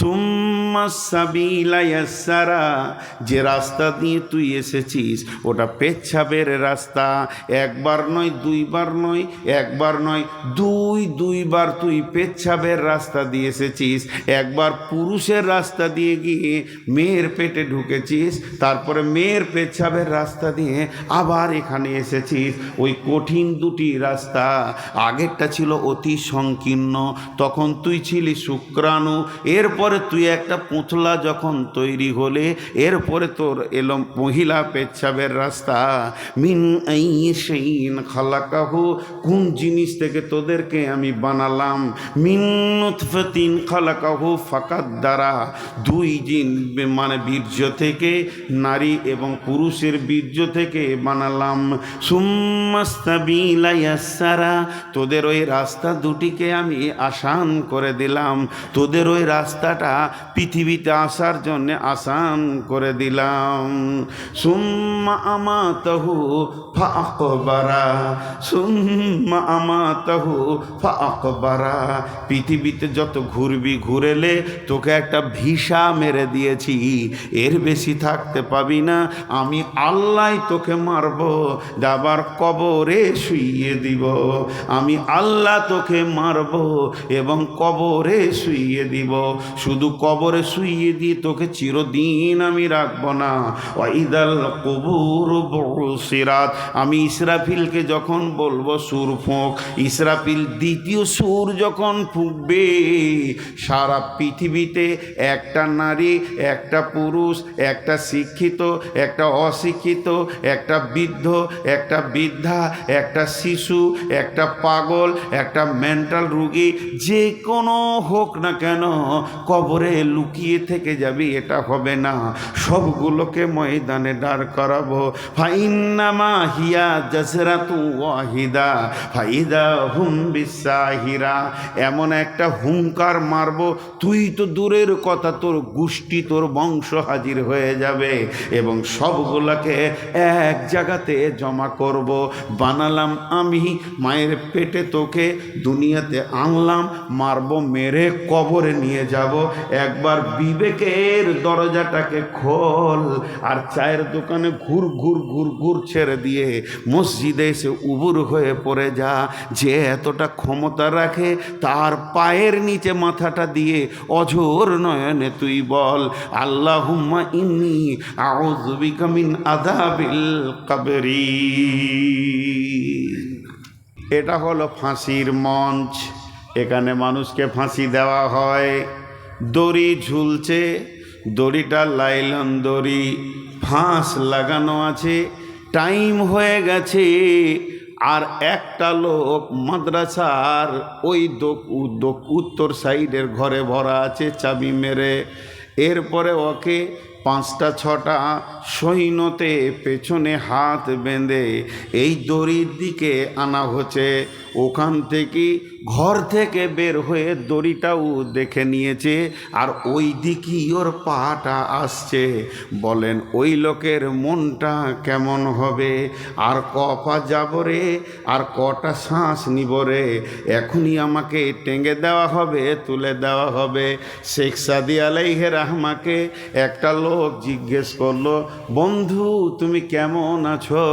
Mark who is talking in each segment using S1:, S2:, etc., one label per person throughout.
S1: সুম্মা সাবিলা যে রাস্তা দিয়ে তুই এসেছিস, ওটা পেচ্ছাবের রাস্তা। একবার নয়, দুইবার নয়, একবার নয়, দুই, দুইবার তুই পেচ্ছাবের রাস্তা দিয়ে এসেছিস। একবার পুরুষের রাস্তা দিয়ে গিয়ে মেয়ের পেটে ঢুকেছিস, তারপরে মেয়ের পেচ্ছাবের রাস্তা দিয়ে আবার এখানে এসেছিস। ওই কঠিন দুটি রাস্তা, আগেরটা ছিল অতি সংকীর্ণ, তখন তুই ছিলি শুক্রাণু। এরপরে তুই একটা পুঁতলা যখন তৈরি হলে, এরপরে তোর এলো মহিলা পেচ্ছাবের রাস্তা। মিন সেইন খালাকাহু, কোন জিনিস থেকে তোদেরকে আমি বানালাম? মিন নুতফাতিন খালাকাহু ফাকাত দ্বারা দুই জিন মানে বীর্য থেকে, নারী এবং পুরুষের বীর্য থেকে বানালাম। সুম্মাস্তাবিলা ইয়াসারা, তোদের ওই রাস্তা দুটিকে আমি আসান করে দিলাম। তোদের ওই রাস্তাটা পৃথিবীতে আসার জন্যে আসান করে দিলাম। সুম্মা আমাতাহু ফাকবারা সুম্মা আমাতাহু ফাকবারা পৃথিবীতে যত ঘুরবি ঘুরেলে তোকে একটা ভিসা মেরে দিয়েছি। এর বেশি থাকতে পাবি না। আমি আল্লাহ তোকে মারব, যাবার কবরে শুইয়ে দিব। আমি আল্লাহ তোকে মারব এবং কবরে শুইয়ে দিব। শুধু কবরে শুইয়ে দিয়ে তোকে চিরদিন আমি রাখব না। ওয়াইদাল কবুর সিরাত আমি ইসরাফিলকে যখন বলব, সুর ফোঁক। ইসরাফিল দ্বিতীয় সুর যখন ফুঁকবে, সারা পৃথিবীতে একটা নারী, একটা পুরুষ, একটা শিক্ষিত, একটা অশিক্ষিত, একটা বৃদ্ধ, একটা বৃদ্ধা, একটা শিশু, একটা পাগল, একটা মেন্টাল রুগী, যে কোনো হোক না কেন কবরে লুকিয়ে থেকে যাবি, এটা হবে না। সবগুলোকে ময়দানে দাঁড় করাবো। ফাইন্নামা হিয়া জসরাতু ওয়াহিদা ফাইদা হুম বিশ্বাহিরা এমন একটা হুঙ্কার মারবো, তুই তো দূরের কথা, তোর গোষ্ঠী, তোর বংশ হাজির হয়ে যাবে। এবং সবগুলোকে এক জায়গাতে জমা করব। বানালাম আমি, মায়ের পেটে তোকে দুনিয়াতে আনলাম, মারবো, মেরে কবরে নিয়ে যাব। একবার বিবেকের দরজাটাকে খোল আর চায়ের দোকানে ঘুর ঘুর ঘুর ঘুর ছেড়ে দিয়ে মসজিদে এসে উবুর হয়ে পড়ে যা। যে এতটা ক্ষমতা রাখে, তার পায়ের নিচে মাথাটা দিয়ে অঝোর নয়নে তুই বল, আল্লাহুম্মা ইন্নি আউযু বিকা মিন আযাবিল কবরি। এটা হলো ফাঁসির মঞ্চ। এখানে মানুষকে ফাঁসি দেওয়া হয়। দড়ি ঝুলছে, দড়িটা লাইলন দড়ি, ফাঁস লাগানো আছে, টাইম হয়ে গেছে। আর একটা লোক মাদ্রাসার ওই উত্তর সাইডের ঘরে ভরা আছে, চাবি মেরে। এরপরে ওকে পাঁচটা, ছটা সৈন্যতে পেছনে হাত বেঁধে এই দড়ির দিকে আনা হচ্ছে। ওখান থেকে ঘর থেকে বের হয়ে দড়িটাও দেখে নিয়েছে আর ওই দিকই ওর পাটা আসছে। বলেন, ওই লোকের মনটা কেমন হবে? আর ক পা যাব রে? আর কটা শ্বাস নিব রে? এখনই আমাকে টেঙ্গে দেওয়া হবে, তুলে দেওয়া হবে। শেখ সাদি আলাইহে রাহমাকে একটা লোক জিজ্ঞেস করল বন্ধু, তুমি কেমন আছো?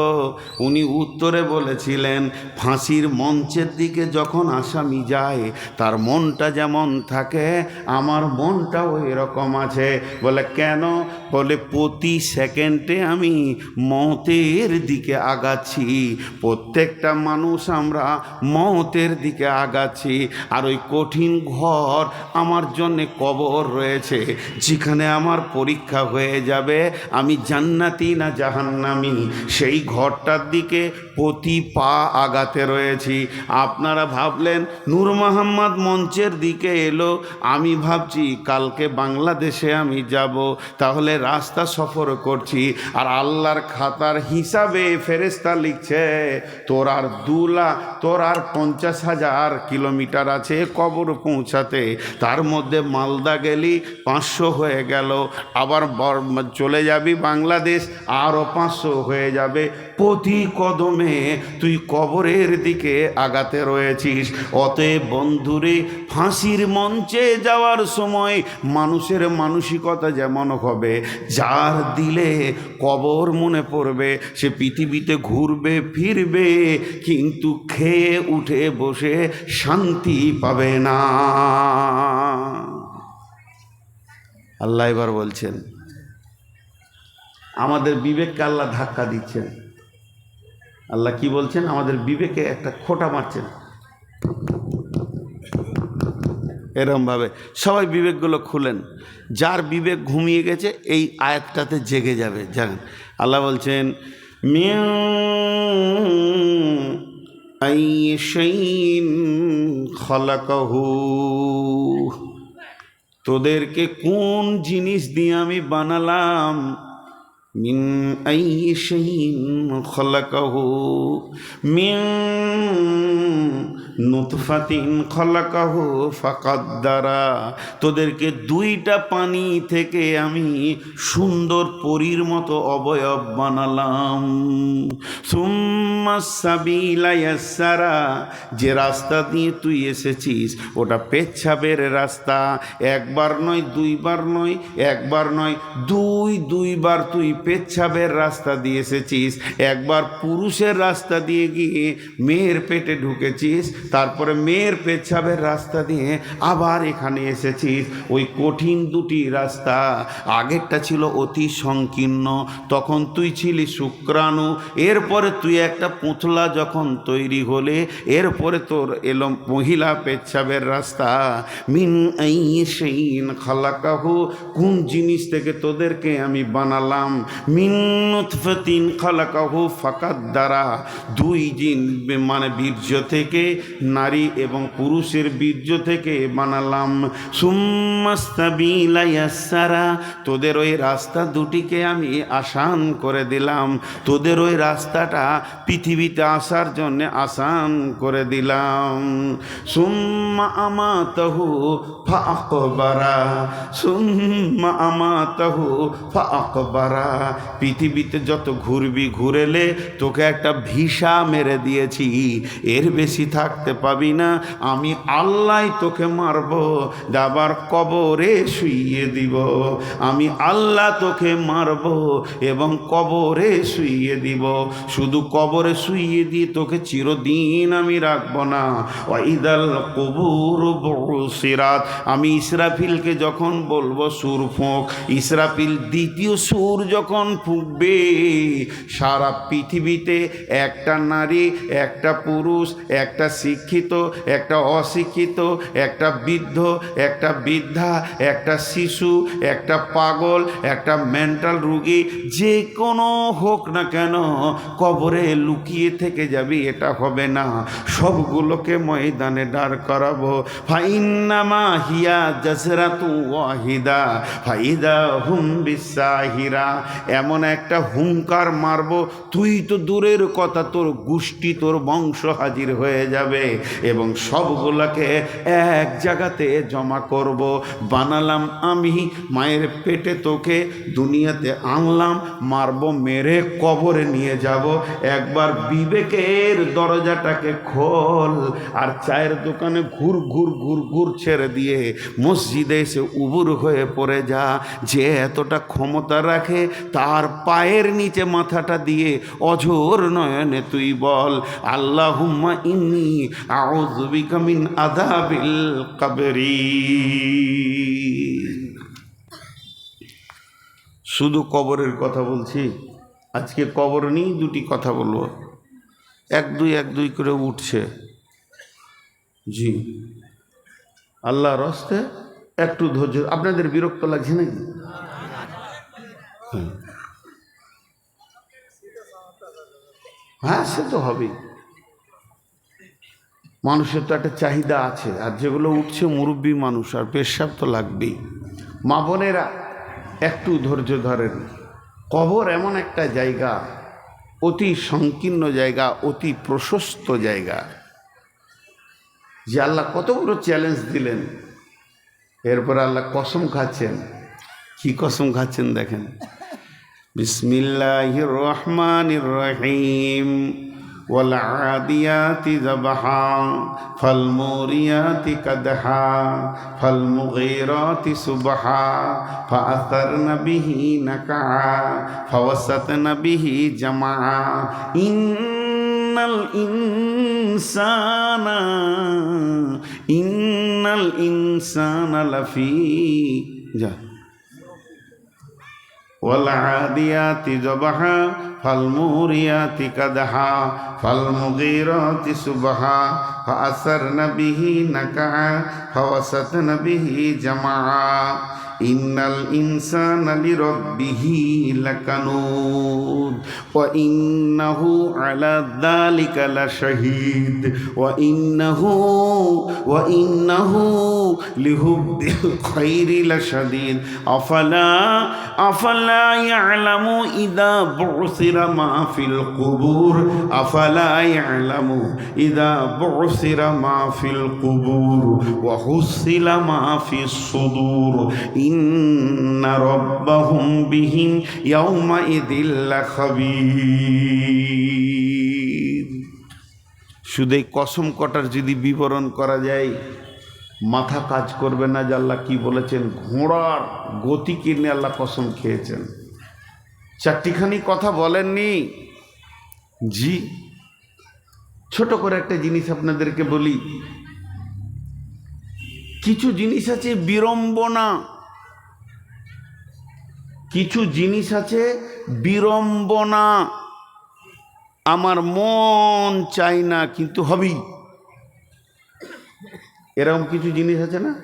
S1: উনি উত্তরে বলেছিলেন, ফাঁসির মঞ্চের দিকে যখন আসামি যায়, তার মনটা যেমন থাকে, আমার মনটাও এরকম আছে। বলে, কেন? বলে, প্রতি সেকেন্ডে আমি মতের দিকে আগাচ্ছি। প্রত্যেকটা মানুষ আমরা মতের দিকে আগাচ্ছি। আর ওই কঠিন ঘর আমার জন্যে কবর রয়েছে। যেখানে আমার পরীক্ষা হয়ে যাবে, আমি জান্নাতি না জাহান্নামি? সেই ঘরটার দিকে প্রতি পা আগাতে রয়েছি। আপনারা ভাবলেন, নূর মোহাম্মদ মঞ্চের দিকে এলো। আমি ভাবছি, কালকে বাংলাদেশে আমি যাব। তাহলে রাস্তা সফর করছি আর আল্লাহর খাতার হিসাবে ফেরেস্তা লিখছে, তোর আর দু লাখ, তোর আর পঞ্চাশ হাজার কিলোমিটার আছে কবর পৌঁছাতে। তার মধ্যে মালদা গেলি, পাঁচশো হয়ে গেল। আবার বর- চলে যাবি বাংলাদেশ, আরও পাঁচশো হয়ে যাবে। প্রতি কদমে তুই কবরের দিকে আগাতে রয়েছিস। অতএব বন্ধুরে, ফাঁসির মঞ্চে যাওয়ার সময় মানুষের মানসিকতা যেমন হবে যার দিলে কবর মনে পড়বে, সে পৃথিবীতে ঘুরবে, ফিরবে, কিন্তু খেয়ে উঠে বসে শান্তি পাবে না। আল্লাহ এবার বলছেন, আমাদের বিবেককে আল্লাহ ধাক্কা দিচ্ছেন। আল্লাহ কি বলছেন? আমাদের বিবেকে একটা খোটা মারছেন। এরমভাবে। সবাই বিবেকগুলো খুলেন। যার বিবেক ঘুমিয়ে গেছে, এই আয়াতটাতে জেগে যাবে। জানেন। আল্লাহ বলছেন খলাকাহু। তোদেরকে কোন জিনিস দিয়ে আমি বানালাম? মিন আই মিন নুতফাতিন খলাকাহু ফাকাদ্দারা, তোদেরকে দুইটা পানি থেকে আমি সুন্দর পরীর মতো অবয়ব বানালাম। সুম্মা সাবিলা যে রাস্তা দিয়ে তুই এসেছিস, ওটা পেচ্ছাবের রাস্তা। একবার নয়, দুইবার নয়, একবার নয়, দুই, দুইবার তুই পেচ্ছাবের রাস্তা দিয়ে এসেছিস। একবার পুরুষের রাস্তা দিয়ে গিয়ে মেয়ের পেটে ঢুকেছিস তারপরে মেয়ের পেচ্ছাবের রাস্তা দিয়ে আবার এখানে এসেছিস। ওই কঠিন দুটি রাস্তা, আগেরটা ছিল অতি সংকীর্ণ, তখন তুই ছিলি শুক্রাণু, এরপরে তুই একটা পুতলা যখন তৈরি হলে, এরপরে তোর এলো মহিলা পেচ্ছাবের রাস্তা। মিন সেইন খালাকাহু, কোন জিনিস থেকে তোদেরকে আমি বানালাম? মিন নুতফাতিন খালাকাহু ফাকাদ দ্বারা দুই জিন মানে বীর্য থেকে নারী এবং পুরুষের বীর্য থেকে বানালাম। সুম্মাস্তাবিলাইয়াসারা তোদের ওই রাস্তা দুটিকে আমি আসান করে দিলাম। তোদের ওই রাস্তাটা পৃথিবীতে আসার জন্য আসান করে দিলাম। সুম্মা আমাতাহু ফাকবারা সুম্মা আমাতাহু ফাকবারা পৃথিবীতে যত ঘুরবি ঘুরেলে তোকে একটা ভিসা মেরে দিয়েছি। এর বেশি থাকতে পাবি না। আমি আল্লাহ তোকে মারব আবার কবরে শুইয়ে দিব। আমি আল্লাহ তোকে মারব এবং কবরে শুইয়ে দিব। শুধু কবরে শুইয়ে দিয়ে তোকে চিরদিন আমি রাখব না। ওয়াইদাল কবুর সিরাত আমি ইসরাফিলকে যখন বলব, সুর ফোঁক। ইসরাফিল দ্বিতীয় সুর যখন ফুঁকবে, সারা পৃথিবীতে একটা নারী, একটা পুরুষ, একটা শিক্ষিত, একটা অশিক্ষিত, একটা বৃদ্ধ, একটা বৃদ্ধা, একটা শিশু, একটা পাগল, একটা মেন্টাল রুগী, যে কোনো হোক না কেন কবরে লুকিয়ে থেকে যাবি, এটা হবে না। সবগুলোকে ময়দানে দাঁড় করাবো। ফাইন্নামা হিয়া জাসরাতু ওয়াহিদা, ফাইদা হুম বিসাহিরা। এমন একটা হুঙ্কার মারবো, তুই তো দূরের কথা, তোর গোষ্ঠী, তোর বংশ হাজির হয়ে যাবে। এবং সবগুলোকে এক জায়গাতে জমা করব। বানালাম আমি, মায়ের পেটে তোকে দুনিয়াতে আনলাম, মারব, মেরে কবরে নিয়ে যাব। একবার বিবেকের দরজাটাকে খোল আর চায়ের দোকানে ঘুর ঘুর ঘুর ঘুর ছেড়ে দিয়ে মসজিদে এসে উবুর হয়ে পড়ে যা। যে এতটা ক্ষমতা রাখে, তার পায়ের নিচে মাথাটা দিয়ে অঝোর নয়নে তুই বল, আল্লাহুম্মা ইন্নি আউযু বিকা মিন আযাবিল কবরি। শুধু কবরের কথা বলছি, আজকে কবর নিয়েই দুটি কথা বলব। এক দুই এক দুই করে উঠছে। জি। আল্লাহ রস্তে একটু ধৈর্য, আপনাদের বিরক্ত লাগছে নাকি? হ্যাঁ। হ্যাঁ সে তো হবেই। মানুষের তো একটা চাহিদা আছে, আর যেগুলো উঠছে মুরব্বী মানুষ, আর পেশাব তো লাগবেই। মা বোনেরা, একটু ধৈর্য ধরেন। কবর এমন একটা জায়গা, অতি সংকীর্ণ জায়গা, অতি প্রশস্ত জায়গা। যে আল্লাহ কত বড় চ্যালেঞ্জ দিলেন। এরপর আল্লাহ কসম খাচ্ছেন। কি কসম খাচ্ছেন দেখেন। বিসমিল্লাহ রহমান রহিম। والعاديات ذبحا فالموريات قدحا فالمغيرات صبحا فأثرن به نكعا فوسطن به جمعا إن الإنسان إن الإنسان لفي جهل والعاديات ذبحا فالموريات قدحا فالمغيرات سبحا فأثرن به نكعا فوسطن به جمعا ইন্নাল ইনসান আলি রব্বিহি লাকানুদ, ওয়া ইন্নাহু আলা যালিকা লাশাহিদ, ওয়া ইন্নাহু ওয়া ইন্নাহু লিহুব্বিল খাইরি লাশাদীদ। আফালা আফালা ইয়ালামু ইদা বুসিরা মা ফিল কুবুর, আফালা ইয়ালামু ইদা বুসিরা মা ফিল কুবুর, ওয়া হুসিলা মা সুদূর। ইন্না রব্বাহুম বিহিম ইয়াউমা ইদিল্লা খবির শুধু কসম কটার যদি বিবরণ করা যায়, মাথা কাজ করবে না যে আল্লাহ কী বলেছেন, ঘোড়ার গতি কিনে আল্লাহ কসম খেয়েছেন। চারটিখানি কথা বলেননি? জি, ছোট করে একটা জিনিস আপনাদেরকে বলি। কিছু জিনিস আছে বিড়ম্বনা। কিছু জিনিস আছে বিড়ম্বনা। আমার মন চাই না, কিন্তু হবেই। এরকম কিছু জিনিস আছে না?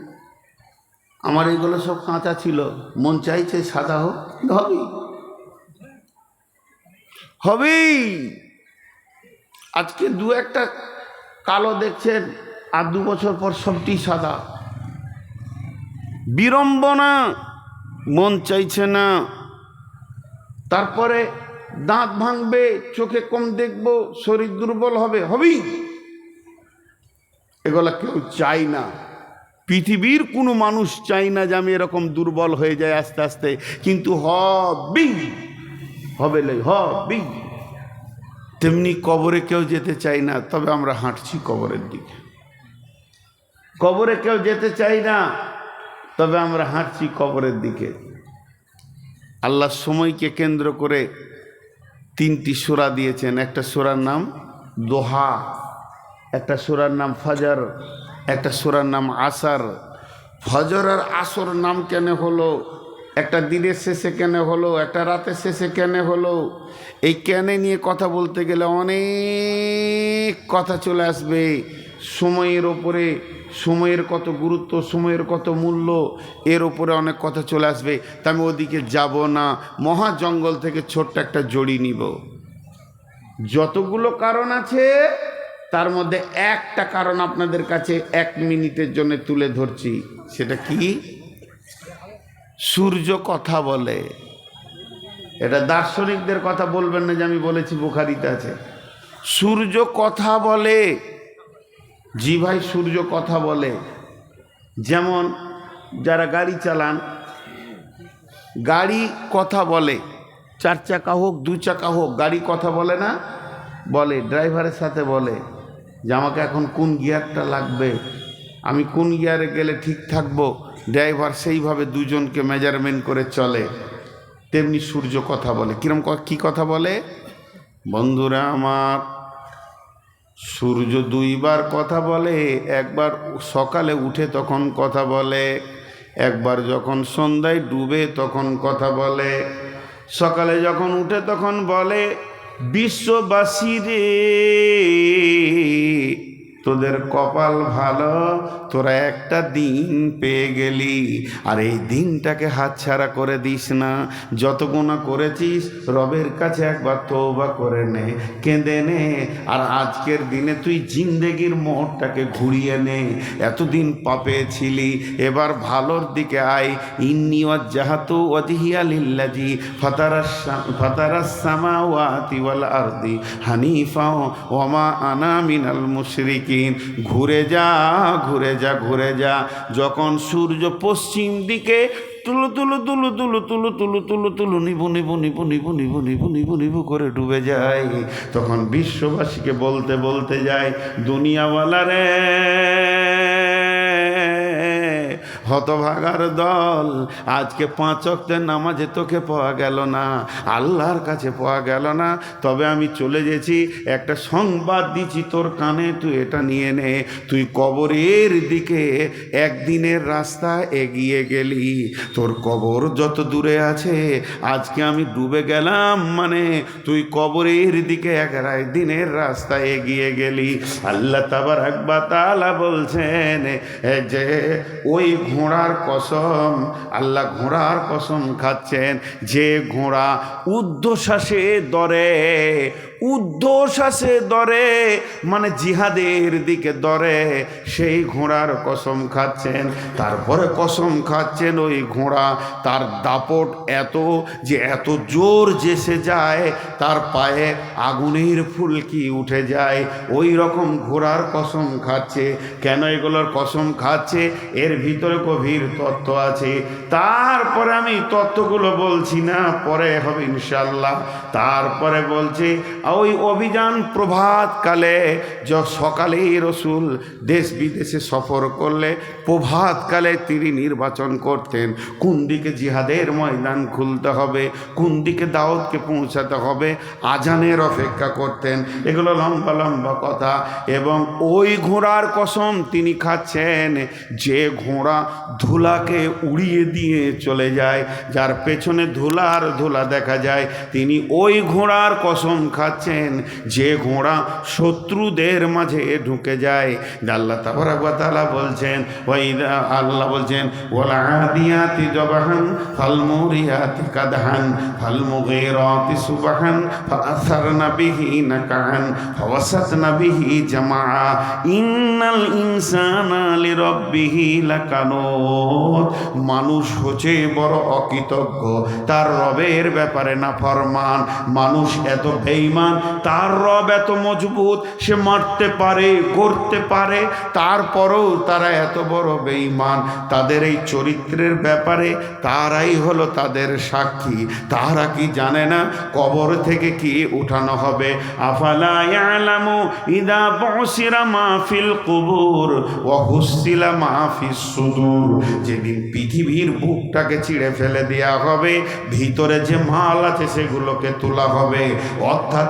S1: আমার এইগুলো সব কাঁচা ছিল। মন চাইছে সাদা হোক হবেই। হবেই। আজকে দু একটা কালো দেখছেন, আর দু বছর পর সবটি সাদা। বিড়ম্বনা। মন চাইছে না। তারপরে দাঁত ভাঙবে, চোখে কম দেখব, শরীর দুর্বল হবে, হবেই। এগুলা কেউ চাই না। পৃথিবীর কোনো মানুষ চাই না যে আমি এরকম দুর্বল হয়ে যায় আস্তে আস্তে। কিন্তু হবে লে, হবেই। তেমনি কবরে কেউ যেতে চাই না, তবে আমরা হাঁটছি কবরের দিকে। কবরে কেউ যেতে চাই না। তবে আমরা হাঁটছি কবরের দিকে। আল্লাহ সময়কে কেন্দ্র করে তিনটি সোরা দিয়েছেন। একটা সোরার নাম দোহা, একটা সুরার নাম ফাজার, একটা সোরার নাম আসার। ফজর আর আসর নাম কেন হলো? একটা দিনের শেষে কেন হলো? একটা রাতের শেষে কেন হলো? এই কেনে নিয়ে কথা বলতে গেলে অনেক কথা চলে আসবে। সময়ের ওপরে সময়ের কত গুরুত্ব, সময়ের কত মূল্য, এর ওপরে অনেক কথা চলে আসবে। তা আমি ওদিকে যাব না, মহা জঙ্গল থেকে ছোট্ট একটা জড়ি নিব। যতগুলো কারণ আছে, তার মধ্যে একটা কারণ আপনাদের কাছে এক মিনিটের জন্য তুলে ধরছি, সেটা কি? সূর্য কথা বলে। এটা দার্শনিকদের কথা বলবেন না যে আমি বলেছি বুখারিতে আছে। সূর্য কথা বলে। জি ভাই সূর্য কথা বলে। যেমন, যারা গাড়ি চালান, গাড়ি কথা বলে। চার চাকা হোক, দু চাকা হোক, গাড়ি কথা বলে না, বলে। ড্রাইভারের সাথে বলে যে, আমাকে এখন কোন গিয়ারটা লাগবে? আমি কোন গিয়ারে গেলে ঠিক থাকব? ড্রাইভার সেইভাবে দুজনকে মেজারমেন্ট করে চলে। তেমনি সূর্য কথা বলে। কিরম কি কথা বলে? বন্ধুরা আমার সূর্য দুইবার কথা বলে, একবার সকালে উঠে তখন কথা বলে, একবার যখন সন্ধ্যায় ডুবে তখন কথা বলে, সকালে যখন উঠে তখন বলে, বিশ্ববাসী রে। তোদের কপাল ভালো, তোরা একটা দিন পেয়ে গেলি। আর এই দিনটাকে হাতছাড়া করে দিস না। যত গুণা করেছিস, রবের কাছে একবার তৌবা করে নে, কেঁদে নে। আর আজকের দিনে তুই জিন্দেগির মোড়টাকে ঘুরিয়ে নে। এতদিন পাপে ছিলি, এবার ভালোর দিকে আয়। ইন্নি ওয়াজ্জাহাতু ওয়াজহিয়া লিল্লাজি ফাতারাস ফাতারাস সামাওয়াতি ওয়াল আরদি হানিফা ওমা আনা মিনাল মুশরিকিন ঘুরে যা ঘুরে যা ঘুরে যা। যখন সূর্য পশ্চিম দিকে তুলু তুলু তুলু তুলু তুলু তুলু তুলু তুলু নিবু নিবু নিবু নিবু নিবু নিবু নিবু নিবু করে ডুবে যায়, তখন বিশ্ববাসীকে বলতে বলতে যায়, দুনিয়াওয়ালা রে হতভাগার দল। আজকে পাঁচ অক্টের নামাজে তোকে পাওয়া গেল না, আল্লাহর কাছে পাওয়া গেল না। তবে আমি চলে গেছি, একটা সংবাদ দিচ্ছি তোর কানে, তুই এটা নিয়ে নে। তুই কবরের দিকে একদিনের রাস্তা এগিয়ে গেলি। তোর কবর যত দূরে আছে, আজকে আমি ডুবে গেলাম মানে তুই কবরের দিকে এক দিনের রাস্তা এগিয়ে গেলি। আল্লাহ তাবার একবার তালা বলছেন যে ওই ঘোড়ার কসম আল্লাহ ঘোড়ার কসম খাচ্ছেন যে ঘোড়া উদ্ধশ্বাসে দরে ঊর্ধ্বশ্বাসে দরে মানে জিহাদের দিকে দরে। সেই ঘোড়ার কসম খাচ্ছেন, তারপরে কসম খাচ্ছেন ওই ঘোড়া। তার দাপট এত যে এত জোর জেসে যায়, তার পায়ে আগুনের ফুলকি উঠে যায়। ওই রকম ঘোড়ার কসম খাচ্ছে। কেন এগুলোর কসম খাচ্ছে? এর ভিতরে গভীর তত্ত্ব আছে। তারপরে আমি তত্ত্বগুলো বলছি না, পরে হবে ইনশাল্লাহ তারপরে বলছে ওই অভিযান প্রভাতকালে সকালেই রসুল দেশ বিদেশে সফর করলে প্রভাতকালে তিনি নির্বাচন করতেন। কোন দিকে জিহাদের ময়দান খুলতে হবে, কোন দিকে দাওয়াতকে পৌঁছাতে হবে, আজানের অপেক্ষা করতেন। এগুলো লম্বা লম্বা কথা। এবং ওই ঘোড়ার কসম তিনি খাচ্ছেন, যে ঘোড়া ধুলাকে উড়িয়ে দিয়ে চলে যায়, যার পেছনে ধুলার ধুলা দেখা যায়, তিনি ওই ঘোড়ার কসম খাচ্ছেন। যে ঘোড়া শত্রুদের মাঝে ঢুকে যায়। আল্লাহ তাবারাকালা বলছেন ওই আল্লাহ বলছেন ওলা আদিয়াতি জবাহান ফালমুরিয়াতি কাদহান ফালমুগিরাতি সুবাহান, ফাআসারনা বিহি নাকান ফাওয়াসাতনা বিহি জামা ইন্নাল ইনসানা লিরাব্বিহি লাকানুত। মানুষ হচ্ছে বড় অকৃতজ্ঞ, তার রবের ব্যাপারে না ফরমান মানুষ এত বেঈমান তার রব এত মজবুত, সে মারতে পারে করতে পারে, তারপরেও তারা এত বড় বেঈমান। তাদের এই চরিত্রের ব্যাপারে তারাই হলো তাদের সাক্ষী। তারা কি জানে না কবর থেকে কি উঠানো হবে? আফালা বসিরা মাহফিল যেদিন পৃথিবীর বুকটাকে চিড়ে ফেলে দেওয়া হবে, ভিতরে যে মাল আছে সেগুলোকে তোলা হবে। অর্থাৎ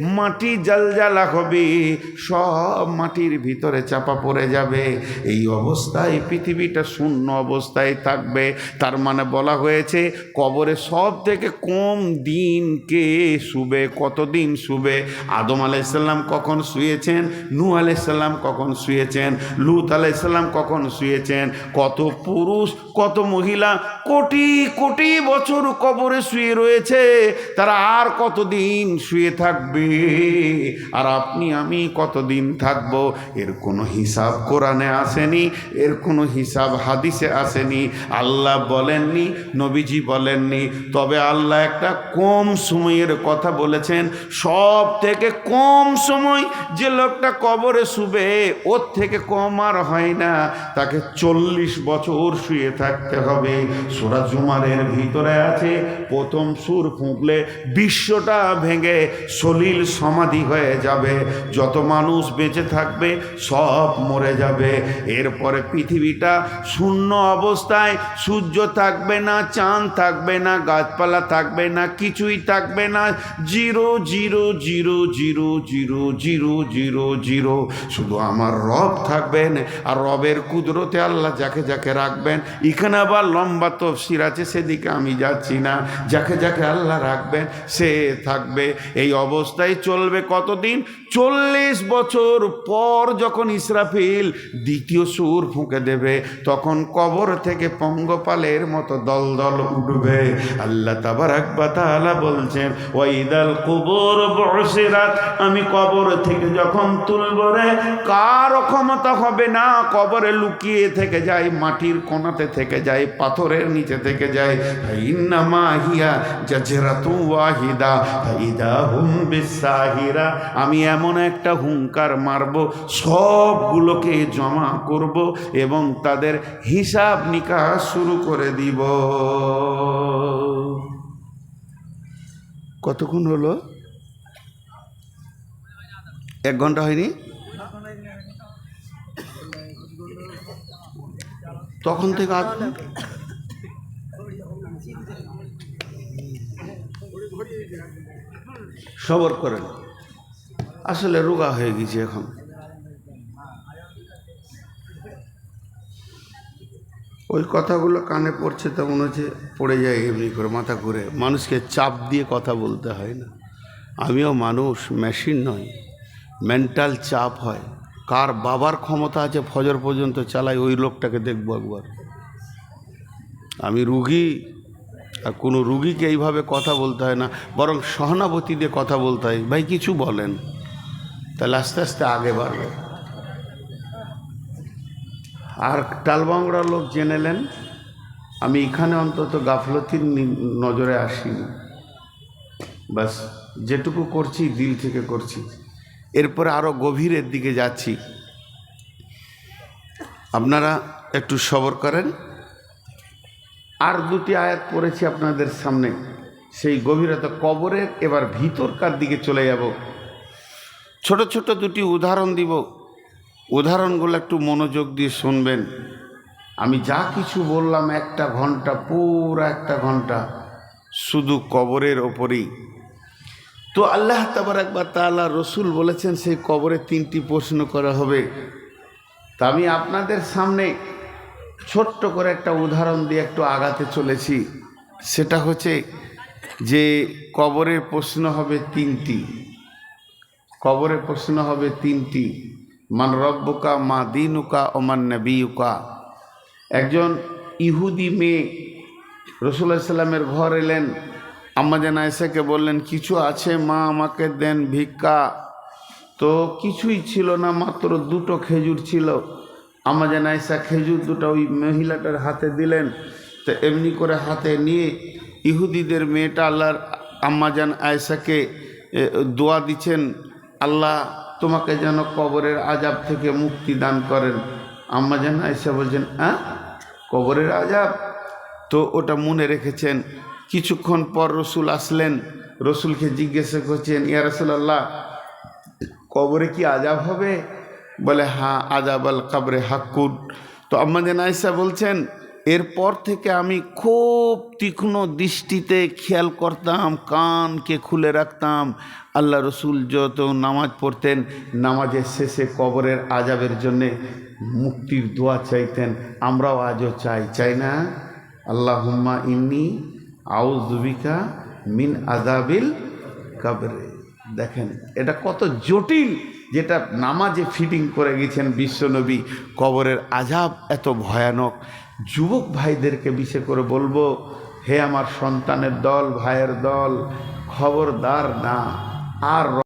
S1: মাটি জালজালা হবে, সব মাটির ভিতরে চাপা পড়ে যাবে। এই অবস্থায় পৃথিবীটা শূন্য অবস্থায় থাকবে। তার মানে বলা হয়েছে, কবরে সব থেকে কম দিন কে শুবে, কতদিন শুবে? আদম আলাইসাল্লাম কখন শুয়েছেন? নু আলাইসাল্লাম কখন শুয়েছেন? লুত আলাইসাল্লাম কখন শুয়েছেন? কত পুরুষ, কত মহিলা, কোটি কোটি বছর কবরে শুয়ে রয়েছে। তারা আর কতদিন শুয়ে থাকবে? আর আপনি, আমি কতদিন থাকব? এর কোনো হিসাব কোরআনে আসেনি, এর কোনো হিসাব হাদিসে আসেনি। আল্লাহ বলেননি, নবীজি বলেননি। তবে আল্লাহ একটা কম সময়ের কথা বলেছেন। সব থেকে কম সময় যে লোকটা কবরে শুবে, ওর থেকে কম আর হয় না। তাকে চল্লিশ বছর শুয়ে থাকতে হবে। সুরা জুমারের ভিতরে আছে, প্রথম সুর ফুঁকলে বিশ্বটা ভেঙে সলিল সমাধি হয়ে যাবে। যত মানুষ বেঁচে থাকবে, সব মরে যাবে। এরপরে পৃথিবীটা শূন্য অবস্থায়, সূর্য থাকবে না, চাঁদ থাকবে না, গাছপালা থাকবে না, কিছুই থাকবে না। Zero zero zero zero zero zero zero zero. শুধু আমার রব থাকবেন, আর রবের কুদরতে আল্লাহ যাকে যাকে রাখবেন। এখানে আবার লম্বা তফসির আছে, সেদিকে আমি যাচ্ছি না। যাকে যাকে আল্লাহ রাখবেন, সে থাকবে। এই অবস্থায় এটাই চলবে কতদিন? চল্লিশ বছর পর যখন ইসরাফিল দ্বিতীয় সুর ফুঁকে দেবে, তখন কবর থেকে পঙ্গপালের মতো দল দল উঠবে। আল্লাহ তাবার তাআলা বলছেন, ওয়াইদাল কুবুর বসিরাত আমি কবর থেকে যখন তুলব রে, কার ক্ষমতা হবে না? কবরে লুকিয়ে থেকে যায়, মাটির কোনাতে থেকে যায়, পাথরের নিচে থেকে যায়। ইন্নামা হিয়া জাজরাতু ওয়াহিদা, ফাইদা হুম বিসাহিরা আমি এমন একটা হুঙ্কার মারব, সবগুলোকে জমা করব এবং তাদের হিসাব নিকাশ শুরু করে দিব। কতক্ষণ হলো? এক ঘণ্টা হয়নি? তখন থেকে আধ ঘণ্টা সবর করেন আসলে রোগা হয়ে গেছে এখন। ওই কথাগুলো কানে পড়ছে তো মনে হচ্ছে পড়ে যায় এমনি করে মাথা ঘুরে। মানুষকে চাপ দিয়ে কথা বলতে হয় না। আমিও মানুষ মেশিন নয় মেন্টাল চাপ হয়। কার বাবার ক্ষমতা আছে ফজর পর্যন্ত চালাই, ওই লোকটাকে দেখব একবার। আমি রুগী আর কোনো রুগীকে এইভাবে কথা বলতে হয় না, বরং সহানুভূতি দিয়ে কথা বলতে হয়। ভাই, কিছু বলেন। তাহলে আস্তে আস্তে আগে বাড়বে। আর টালবাংড়া লোক জেনেলেন আমি এখানে অন্তত গাফলতির নজরে আসিনি। বাস, যেটুকু করছি, দিল থেকে করছি। এরপরে আরও গভীরের দিকে যাচ্ছি। আপনারা একটু সবর করেন। আর দুটি আয়াত পড়েছি আপনাদের সামনে। সেই গভীরতা কবরের, এবার ভিতরকার দিকে চলে যাব। ছোট ছোট দুটি উদাহরণ দিব। উদাহরণগুলো একটু মনোযোগ দিয়ে শুনবেন। আমি যা কিছু বললাম একটা ঘণ্টা, পুরো একটা ঘণ্টা শুধু কবরের ওপরেই। তো আল্লাহ তাবার একবার তাআলা রসুল বলেছেন, সেই কবরে তিনটি প্রশ্ন করা হবে। তা আমি আপনাদের সামনে ছোট্ট করে একটা উদাহরণ দিয়ে একটু আগাতে চলেছি। সেটা হচ্ছে যে কবরের প্রশ্ন হবে তিনটি। কবরের প্রশ্ন হবে তিনটি। মান রব্বকা, মা দিনুকা ও মান নবীকা একজন ইহুদি মেয়ে রসুল্লাহ সাল্লামের ঘর এলেন। আম্মাজান আয়েশাকে বললেন, কিছু আছে মা আমাকে দেন ভিক্ষা? তো কিছুই ছিল না, মাত্র দুটো খেজুর ছিল। আম্মাজান আয়েশা খেজুর দুটো ওই মহিলাটার হাতে দিলেন তো এমনি করে হাতে নিয়ে ইহুদিদের মেয়েটা আল্লাহর আম্মাজান আয়েশাকে এ, দোয়া দিচ্ছেন আল্লাহ তোমাকে যেন কবরের আজাব থেকে মুক্তি দান করেন। আম্মাজান আয়েশা বলছেন হ্যাঁ কবরের আজাব তো ওটা মনে রেখেছেন। কিছুক্ষণ পর রসুল আসলেন রসুলকে জিজ্ঞাসা করছেন ইয়া রসুল্লাহ কবরে কি আজাব হবে? বলে, হা আজাব আল কাবরে হাক্কুন। তো আমাদের নাইসা বলছেন, এরপর থেকে আমি খুব তীক্ষ্ণ দৃষ্টিতে খেয়াল করতাম, কানকে খুলে রাখতাম। আল্লাহ রসুল যত নামাজ পড়তেন, নামাজের শেষে কবরের আজাবের জন্যে মুক্তির দোয়া চাইতেন। আমরাও আজও চাই চাই না? আল্লাহ হুম্মা ইন্নি আউজুবিকা মিন আজাবিল কাবরে। দেখেন, এটা কত জটিল যেটা নামাজে ফিটিং করে গেছেন বিশ্বনবী, কবরের আজাব এত ভয়ানক। যুবক ভাইদেরকে বিশেষ করে বলব, হে আমার সন্তানের দল, ভাইয়ের দল, খবরদার না। আর